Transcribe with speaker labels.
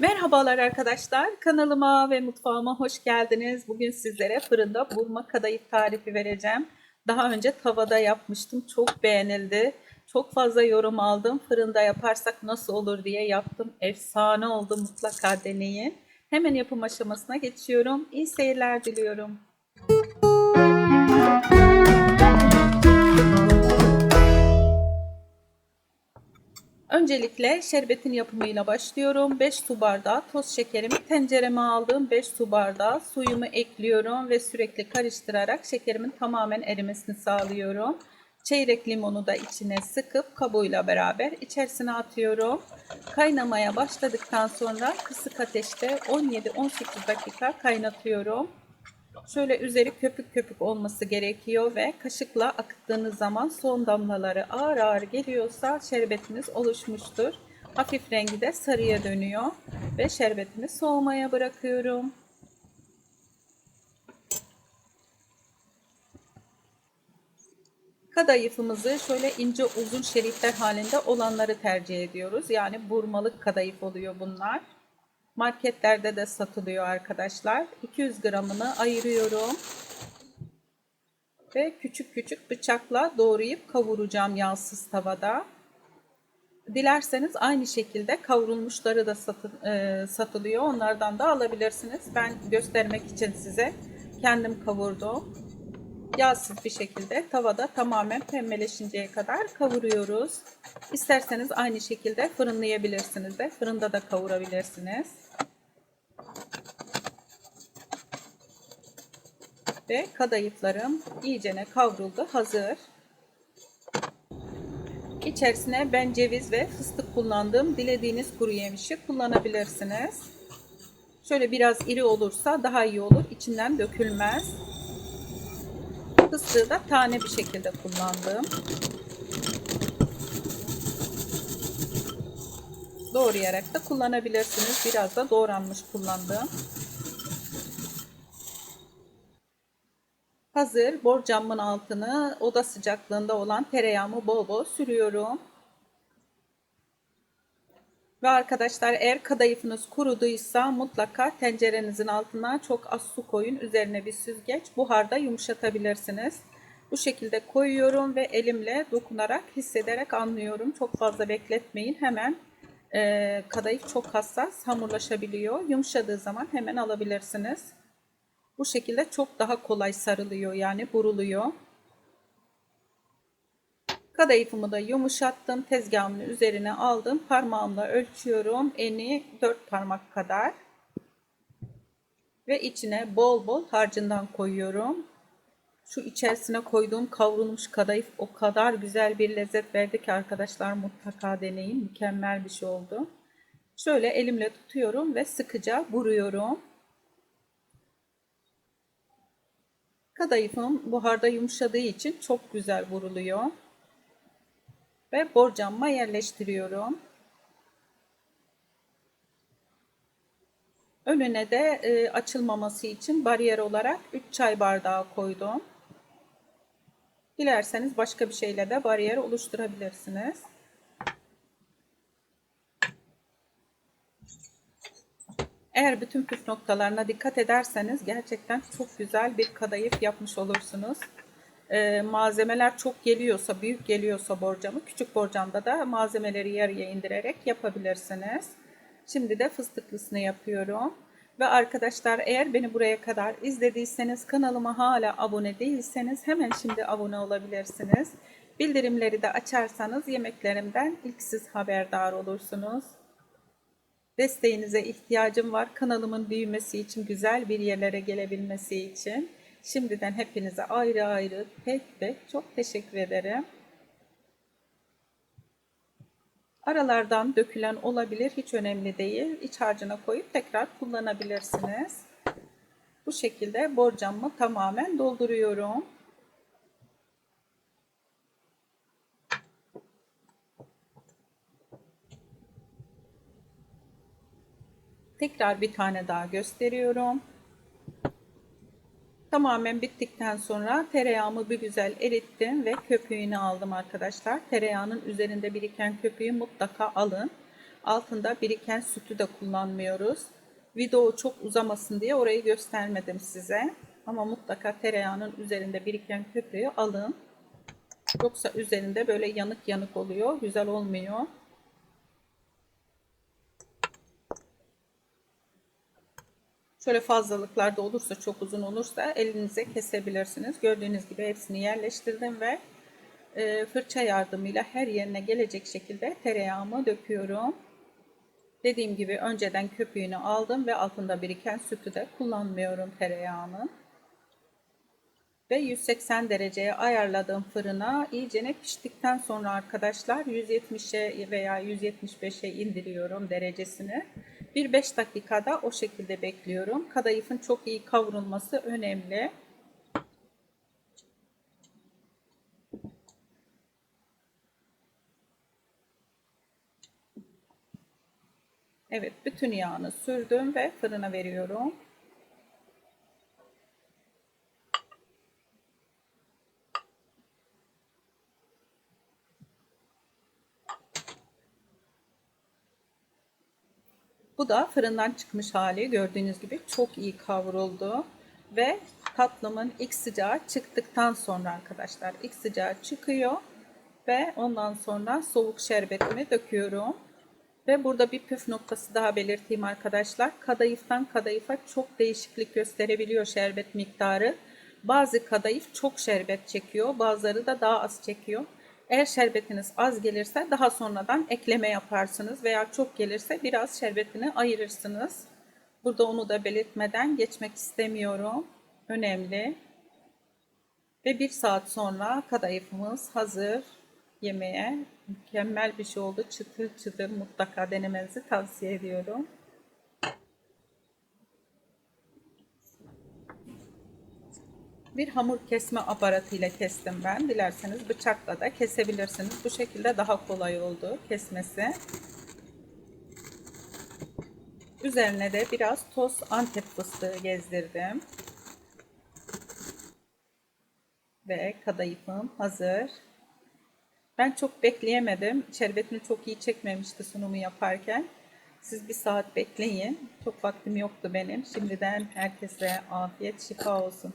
Speaker 1: Merhabalar arkadaşlar. Kanalıma ve mutfağıma hoş geldiniz. Bugün sizlere fırında burma kadayıf tarifi vereceğim. Daha önce tavada yapmıştım. Çok beğenildi. Çok fazla yorum aldım. Fırında yaparsak nasıl olur diye yaptım. Efsane oldu. Mutlaka deneyin. Hemen yapım aşamasına geçiyorum. İyi seyirler diliyorum. Öncelikle şerbetin yapımıyla başlıyorum. 5 su bardağı toz şekerimi tencereme aldım. 5 su bardağı suyumu ekliyorum ve sürekli karıştırarak şekerimin tamamen erimesini sağlıyorum. Çeyrek limonu da içine sıkıp kabuğuyla beraber içerisine atıyorum. Kaynamaya başladıktan sonra kısık ateşte 17-18 dakika kaynatıyorum. Şöyle üzeri köpük köpük olması gerekiyor ve kaşıkla akıttığınız zaman son damlaları ağır ağır geliyorsa şerbetiniz oluşmuştur. Hafif rengi de sarıya dönüyor ve şerbetimi soğumaya bırakıyorum. Kadayıfımızı şöyle ince uzun şeritler halinde olanları tercih ediyoruz. Yani burmalık kadayıf oluyor bunlar. Marketlerde de satılıyor arkadaşlar. 200 gramını ayırıyorum. Ve küçük küçük bıçakla doğrayıp kavuracağım yağsız tavada. Dilerseniz aynı şekilde kavrulmuşları da satın, e, satılıyor. Onlardan da alabilirsiniz. Ben göstermek için size kendim kavurdum. Yağsız bir şekilde tavada tamamen pembeleşinceye kadar kavuruyoruz. İsterseniz aynı şekilde fırınlayabilirsiniz de fırında da kavurabilirsiniz. Ve kadayıflarım iyicene kavruldu hazır. İçerisine ben ceviz ve fıstık kullandım. Dilediğiniz kuru yemişi kullanabilirsiniz. Şöyle biraz iri olursa daha iyi olur. İçinden dökülmez. Fıstığı da tane bir şekilde kullandım. Doğrayarak da kullanabilirsiniz. Biraz da doğranmış kullandım. Hazır borcamın altını oda sıcaklığında olan tereyağımı bol bol sürüyorum. Ve arkadaşlar eğer kadayıfınız kuruduysa mutlaka tencerenizin altına çok az su koyun. Üzerine bir süzgeç buharda yumuşatabilirsiniz. Bu şekilde koyuyorum ve elimle dokunarak hissederek anlıyorum. Çok fazla bekletmeyin. Hemen e, kadayıf çok hassas hamurlaşabiliyor. Yumuşadığı zaman hemen alabilirsiniz. Bu şekilde çok daha kolay sarılıyor yani buruluyor. Kadayıfımı da yumuşattım. Tezgahımın üzerine aldım. Parmağımla ölçüyorum. Eni 4 parmak kadar. Ve içine bol bol harcından koyuyorum. Şu içerisine koyduğum kavrulmuş kadayıf o kadar güzel bir lezzet verdi ki arkadaşlar mutlaka deneyin. Mükemmel bir şey oldu. Şöyle elimle tutuyorum ve sıkıca vuruyorum. Kadayıfım buharda yumuşadığı için çok güzel vuruluyor ve borcamma yerleştiriyorum. Önüne de e, açılmaması için bariyer olarak 3 çay bardağı koydum. Dilerseniz başka bir şeyle de bariyer oluşturabilirsiniz. Eğer bütün püf noktalarına dikkat ederseniz gerçekten çok güzel bir kadayıf yapmış olursunuz e, malzemeler çok geliyorsa, büyük geliyorsa borcamı, küçük borcamda da malzemeleri yarıya indirerek yapabilirsiniz. Şimdi de fıstıklısını yapıyorum. Ve arkadaşlar eğer beni buraya kadar izlediyseniz kanalıma hala abone değilseniz hemen şimdi abone olabilirsiniz. Bildirimleri de açarsanız yemeklerimden ilk siz haberdar olursunuz. Desteğinize ihtiyacım var kanalımın büyümesi için, güzel bir yerlere gelebilmesi için. Şimdiden hepinize ayrı ayrı pek pek çok teşekkür ederim. Aralardan dökülen olabilir hiç önemli değil. İç harcına koyup tekrar kullanabilirsiniz. Bu şekilde borcamımı tamamen dolduruyorum. Tekrar bir tane daha gösteriyorum. Tamamen bittikten sonra tereyağımı bir güzel erittim ve köpüğünü aldım arkadaşlar. Tereyağının üzerinde biriken köpüğü mutlaka alın. Altında biriken sütü de kullanmıyoruz. Video çok uzamasın diye orayı göstermedim size. Ama mutlaka tereyağının üzerinde biriken köpüğü alın. Yoksa üzerinde böyle yanık yanık oluyor. Güzel olmuyor. Şöyle fazlalıklarda olursa çok uzun olursa elinize kesebilirsiniz. Gördüğünüz gibi hepsini yerleştirdim ve e, fırça yardımıyla her yerine gelecek şekilde tereyağımı döküyorum. Dediğim gibi önceden köpüğünü aldım ve altında biriken sütü de kullanmıyorum tereyağının. Ve 180 dereceye ayarladığım fırına iyicene piştikten sonra arkadaşlar 170'e veya 175'e indiriyorum derecesini. Bir 5 dakikada o şekilde bekliyorum. Kadayıfın çok iyi kavrulması önemli. Evet, bütün yağını sürdüm ve fırına veriyorum. Bu da fırından çıkmış hali. Gördüğünüz gibi çok iyi kavruldu. Ve tatlımın ilk sıcağı çıktıktan sonra arkadaşlar ilk sıcağı çıkıyor. Ve ondan sonra soğuk şerbetimi döküyorum. Ve burada bir püf noktası daha belirteyim arkadaşlar. Kadayıftan kadayıfa çok değişiklik gösterebiliyor şerbet miktarı. Bazı kadayıf çok şerbet çekiyor, bazıları da daha az çekiyor. Eğer şerbetiniz az gelirse daha sonradan ekleme yaparsınız veya çok gelirse biraz şerbetini ayırırsınız. Burada onu da belirtmeden geçmek istemiyorum. Önemli. Ve bir saat sonra kadayıfımız hazır yemeğe. Mükemmel bir şey oldu. Çıtır çıtır mutlaka denemenizi tavsiye ediyorum. Bir hamur kesme aparatıyla kestim ben. Dilerseniz bıçakla da kesebilirsiniz. Bu şekilde daha kolay oldu kesmesi. Üzerine de biraz toz antep fıstığı gezdirdim. Ve kadayıfım hazır. Ben çok bekleyemedim. Şerbetini çok iyi çekmemişti sunumu yaparken. Siz bir saat bekleyin. Çok vaktim yoktu benim. Şimdiden herkese afiyet şifa olsun.